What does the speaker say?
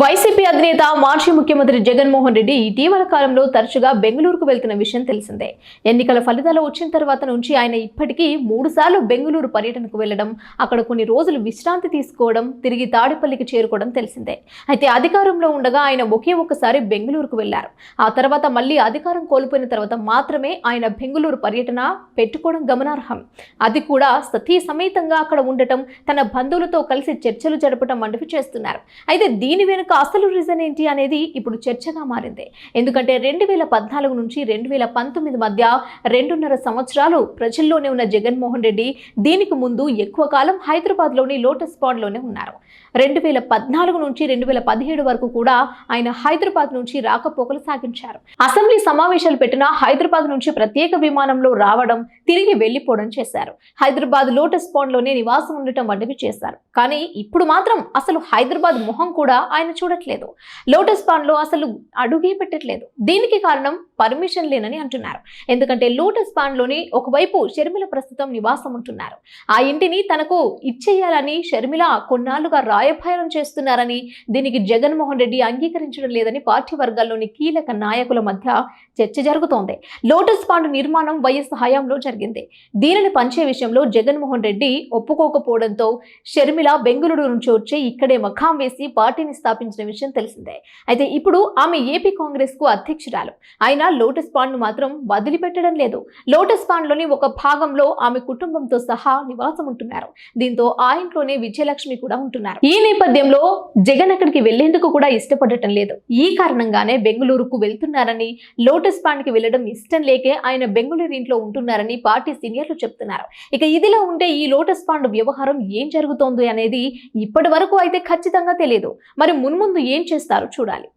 YCP అధినేత మాజీ ముఖ్యమంత్రి జగన్మోహన్ రెడ్డి ఇటీవల కాలంలో తరచుగా బెంగళూరుకు వెళ్తున్న విషయం తెలిసిందే. ఎన్నికల ఫలితాలు వచ్చిన తర్వాత నుంచి ఆయన ఇప్పటికీ మూడు సార్లు బెంగళూరు పర్యటనకు వెళ్ళడం అక్కడ కొన్ని రోజులు విశ్రాంతి తీసుకోవడం తిరిగి తాడేపల్లికి చేరుకోవడం తెలిసిందే. అయితే అధికారంలో ఉండగా ఆయన ఒకే ఒక్కసారి బెంగళూరుకు వెళ్ళారు. ఆ తర్వాత మళ్ళీ అధికారం కోల్పోయిన తర్వాత మాత్రమే ఆయన బెంగళూరు పర్యటన పెట్టుకోవడం గమనార్హం. అది కూడా సతీ సమేతంగా అక్కడ ఉండటం తన బంధువులతో కలిసి చర్చలు జరపడం వంటివి చేస్తున్నారు. అయితే దీని వెనుక అసలు రీజన్ ఏంటి అనేది ఇప్పుడు చర్చగా మారింది. ఎందుకంటే రెండు వేల పద్నాలుగు నుంచి రెండు వేల పంతొమ్మిది మధ్య రెండున్నర సంవత్సరాలు ప్రజల్లోనే ఉన్న జగన్మోహన్ రెడ్డి దీనికి ముందు ఎక్కువ కాలం హైదరాబాద్లోని లోటస్ పాండ్లోనే ఉన్నారు. రెండు వేల పద్నాలుగు నుంచి రెండు వేల పదిహేడు వరకు కూడా ఆయన హైదరాబాద్ నుంచి రాకపోకలు సాగించారు. అసెంబ్లీ సమావేశాలు పెట్టిన హైదరాబాద్ నుంచి ప్రత్యేక విమానంలో రావడం తిరిగి వెళ్ళిపోవడం చేశారు. హైదరాబాద్ లోటస్ పాండ్లోనే నివాసం ఉండటం వంటివి చేశారు. కానీ ఇప్పుడు మాత్రం అసలు హైదరాబాద్ మొహం కూడా ఆయన చూడట్లేదు. లోటస్ పాండ్లో అసలు అడుగే పెట్టట్లేదు. దీనికి కారణం పర్మిషన్ లేనని అంటున్నారు. ఎందుకంటే లోటస్ పాండ్లోని ఒకవైపు షర్మిల ప్రస్తుతం నివాసం ఉంటున్నారు. ఆ ఇంటిని తనకు ఇచ్చేయాలని షర్మిల కొన్నాళ్ళుగా రాయభారం చేస్తున్నారని దీనికి జగన్మోహన్ రెడ్డి అంగీకరించడం లేదని పార్టీ వర్గాల్లోని కీలక నాయకుల మధ్య చర్చ జరుగుతోంది. లోటస్ పాండ్ నిర్మాణం వైఎస్ హయాంలో జరిగింది. దీనిని పంచే విషయంలో జగన్మోహన్ రెడ్డి ఒప్పుకోకపోవడంతో షర్మిల బెంగళూరు నుంచి వచ్చి ఇక్కడే మఖాం వేసి పార్టీని స్థాపించిన విషయం తెలిసిందే. అయితే ఇప్పుడు ఆమె ఏపీ కాంగ్రెస్కు అధ్యక్షురాలు. అయినా లోటస్ పాండ్ను మాత్రం వదిలిపెట్టడం లేదు. లోటస్ పాండ్లోని ఒక భాగంలో ఆమె కుటుంబంతో సహా నివాసం ఉంటున్నారు. దీంతో ఆ ఇంట్లోనే విజయలక్ష్మి కూడా ఉంటున్నారు. ఈ నేపథ్యంలో జగన్ అక్కడికి వెళ్ళేందుకు కూడా ఇష్టపడటం లేదు. ఈ కారణంగానే బెంగళూరుకు వెళ్తున్నారని లోటస్ పాండ్కి వెళ్ళడం ఇష్టం లేకే ఆయన బెంగళూరు ఇంట్లో ఉంటున్నారని పార్టీ సీనియర్లు చెప్తున్నారు. ఇక ఇదిలా ఉంటే ఈ లోటస్ పాండ్ వ్యవహారం ఏం జరుగుతోంది అనేది ఇప్పటి వరకు అయితే ఖచ్చితంగా తెలియదు. మరి మున్ముందు ఏం చేస్తారో చూడాలి.